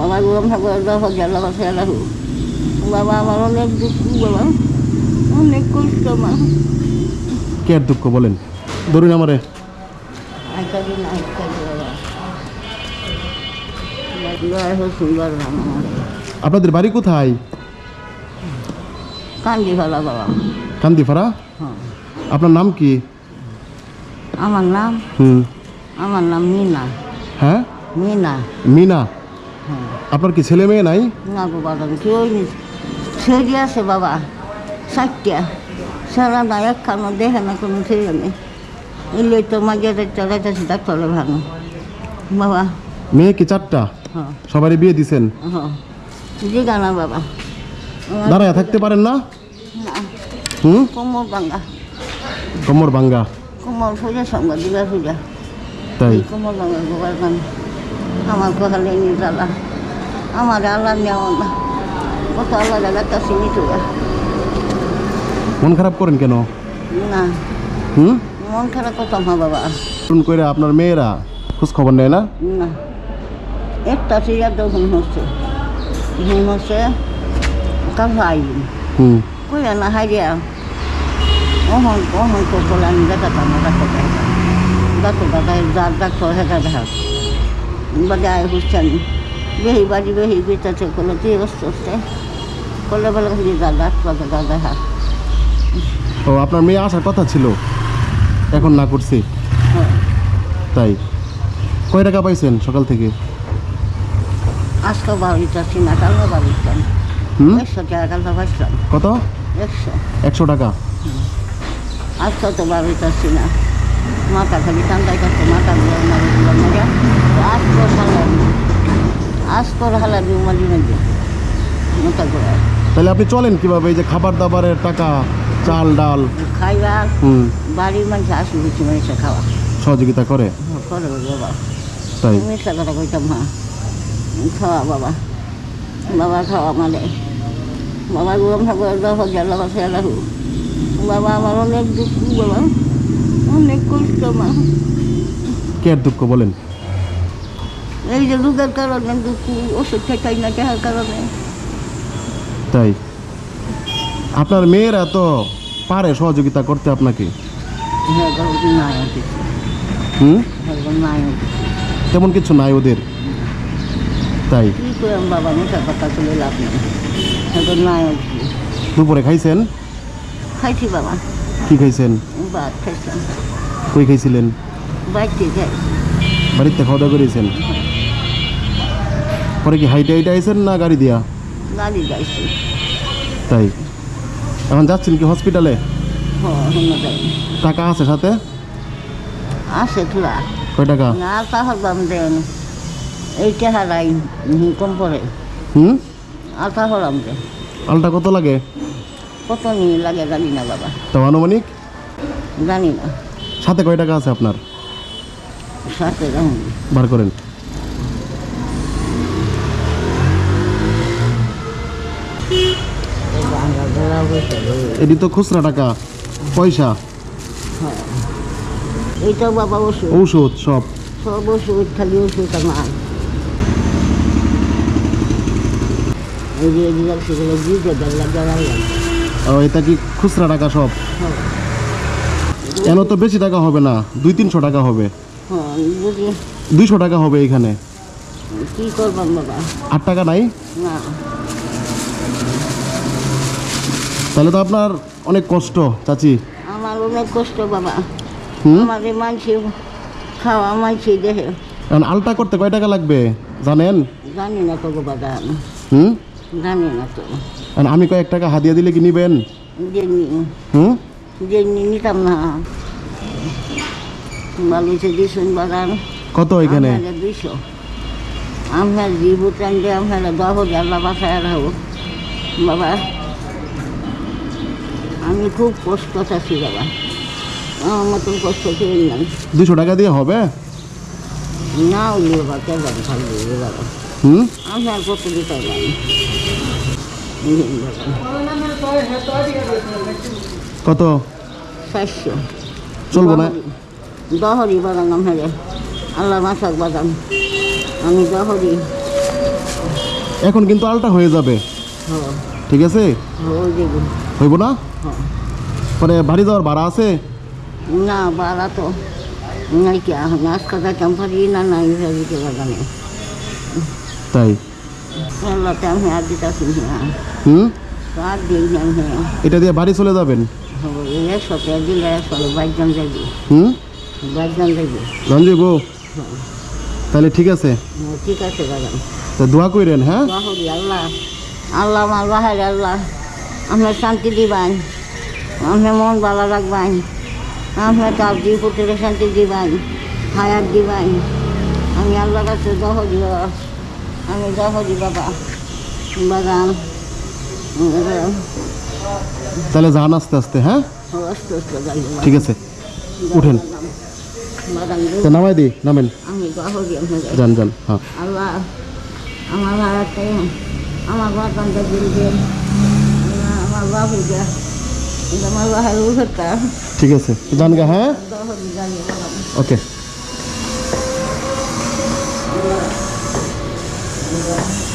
বাবা গরম ঠাকুর আল্লাহ বাবা আমার অনেক দুঃখ বাবা। অনেক কষ্ট মা। কে দুঃখ বলেন? ধরুন আমারে। হোক আপনাদের বাড়ি কোথায়? কান্দি বাবা। হ্যাঁ। আপনার নাম কি? আমার নাম? হুম। আমার নাম মিনা। হ্যাঁ? মিনা। মিনা? আপনার কি ছেলে মেয়ে নাই? না গো বাবা কেউ নেই। ছেড়ে আছে বাবা ষাটটা সারা না একখানো দেখে না কোনো ছেলে নেই এলে তো মাঝে চলাইতেছি ডাক্তারে ভালো। বাবা। মেয়ে কি চারটা? হ্যাঁ। সবারই বিয়ে দিছেন? হ্যাঁ। জিগা না বাবা। দাঁড়ায় থাকতে পারেন না? হুম? কোমর ভাঙ্গা। কোমর ভাঙ্গা। কোমর সোজা সঙ্গে দিবা সোজা তাই। কোমর ভাঙ্গা গোবার গান আমার কোথালে নিয়ে জ্বালা আমার আল্লাহ নেওয়া না। কত আল্লাহ জায়গা তা চিনি তো। মন খারাপ করেন কেন? না। হুম? মন খারাপ করতাম হ্যাঁ বাবা। ফোন করে আপনার মেয়েরা খোঁজ খবর নেয় না? না। একটা তো ঘুম হচ্ছে। ঘুম হচ্ছে কাল আইন হুম। কই না হাইরিয়া ওহন ওহন তো বলে আমি দেখাতাম না ডাক্তার ডাক্তার দাদা যার ডাক্তার আয় হচ্ছেন বেহি বাড়ি বেহি বেচাতে করলে তুই অস্ত হচ্ছে? করলে বলে খালি যা ডাক্তার দাদা দেখা ও আপনার মেয়ে আসার কথা ছিল? এখন না করছি? হ্যাঁ। তাই। কয় টাকা পাইছেন সকাল থেকে? আজকে বাড়িটা চিনা কালকে বাড়িটা একশো টাকা কালকে পাইছিলাম কত? একশো। একশো টাকা? আজকে তো আসছি না মাথা খালি ঠান্ডায় কাছে মাথা দিয়ে মারি দিলাম মাঝে করে তাহলে আপনি চলেন কীভাবে? এই যে খাবার দাবারের টাকা চাল ডাল। খাইবা বাড়ির মানুষ আসি বেশি মানুষে খাওয়া। সহযোগিতা করে? করে বাবা। তাই? মিথ্যা কথা কইতাম মা। খাওয়া বাবা। বাবা খাওয়া মানে। বাবা গরম ঠাকুর আল্লাহ জাল্লা পাশে আল্লাহ বাবা আমার অনেক দুঃখ বাবা। অনেক কষ্ট মা। কে দুঃখ বলেন? এই যে রোগের কারণে দুঃখ ওষুধ খাই না কারণে। তাই? আপনার মেয়েরা তো পারে সহযোগিতা করতে আপনাকে? হ্যাঁ হুম? হ্যাঁ নাই তেমন কিছু নাই ওদের? তাই? বাবা কথা চলে লাভ নেই। হ্যাঁ দুপুরে খাইছেন? খাইছি বাবা। কি খাইছেন? ভাত খাইছিলাম কই খাইছিলেন? খাই বাড়িতে খাওয়া দাওয়া করেছেন পরে কি হাইটে হাইটে আইছেন না গাড়ি দিয়া? গাড়ি যাইছি তাই? এখন যাচ্ছেন কি হসপিটালে হ্যাঁ টাকা আছে সাথে? আছে তোরা কয় টাকা? না তাহার দাম দেন। এইটা হারাই কম পড়ে। হুম? আলতা হলাম দে আলটা কত লাগে? কত নিয়ে লাগে জানি না বাবা। তো আনুমানিক? জানি না। সাথে কয় টাকা আছে আপনার? সাথে বার করেন। এটি তো খুচরা টাকা পয়সা। বাবা ওষুধ ঔষধ সব। ওষুধ খালি ওষুধ আমার ও, এটা কি খুচরা টাকা সব? এন তো বেশি টাকা হবে না দুই তিনশো টাকা হবে। দুইশো টাকা হবে এখানে। কী করবাম বাবা? আট টাকা নাই? না। তাহলে তো আপনার অনেক কষ্ট চাচি। আমার অনেক কষ্ট বাবা। হুম? আমাদের মানছি খাওয়া মানছি দেহে। কারণ আলটা করতে কয় টাকা লাগবে জানেন? জানি না তো বাবা। হুম? জানি না তো। কারণ আমি কয়েক টাকা হাদিয়া দিলে কি নিবেন? হুম? যে নি- নিতাম না। বালুছে দিছুন বাগান কত এখানে? দুইশো। আমরা জীবতান যে আমরা দহ আল্লাহ বাসায় রাখব বাবা আমি খুব কষ্ট আছি বাবা। আমার মতন কষ্ট কেউ নাই। দুশো টাকা দিয়ে হবে? না উঠলে বাবা কে যাবে ভালো বাবা। হুম? আমি আর কত দিতে পারি কত? চারশো। চলবো না। দহরি। বাগান আমার আল্লাহ মাসাক বাগান আমি দহরি। এখন কিন্তু আলটা হয়ে যাবে। হ্যাঁ। ঠিক আছে? দেবো হইব না? হ্যাঁ পরে বাড়ি যাওয়ার ভাড়া আছে? না বাড়া তো নাই কি এখন আজকে যাইতাম পারি না নাই দিতে লাগানে তাই? আল্লাহতে আমি আর হুম? আর দিই না হ্যাঁ। এটা দিয়ে বাড়ি চলে যাবেন? দিলে বাইকজন যাইবে হুম? বাইকজন যাইবে জন যাইব তাহলে ঠিক আছে। হ্যাঁ, ঠিক আছে বাগান। তা দোয়া হ্যাঁ? আল্লাহ। আল্লাহ আমার বাহার আল্লাহ। আপনার শান্তি দিবান আপনার মন ভালো রাখবান আপনার তার দুই পুত্রের শান্তি দিবান হায়াত দিবান আমি আল্লাহ কাছে দহরি আমি দহরি বাবা। বাগান তাহলে যান আস্তে আস্তে হ্যাঁ? অস্ত ঠিক আছে। উঠেন। নামাই দিই নামেন যান যান হ্যাঁ। আল্লাহ আমার হারাতে আমার বাগানটা দিলবে আমার বাবুটা আমার বাহার উঠটা ঠিক আছে যান গা হ্যাঁ দহরি জানিয়ে বাগান ওকে Thank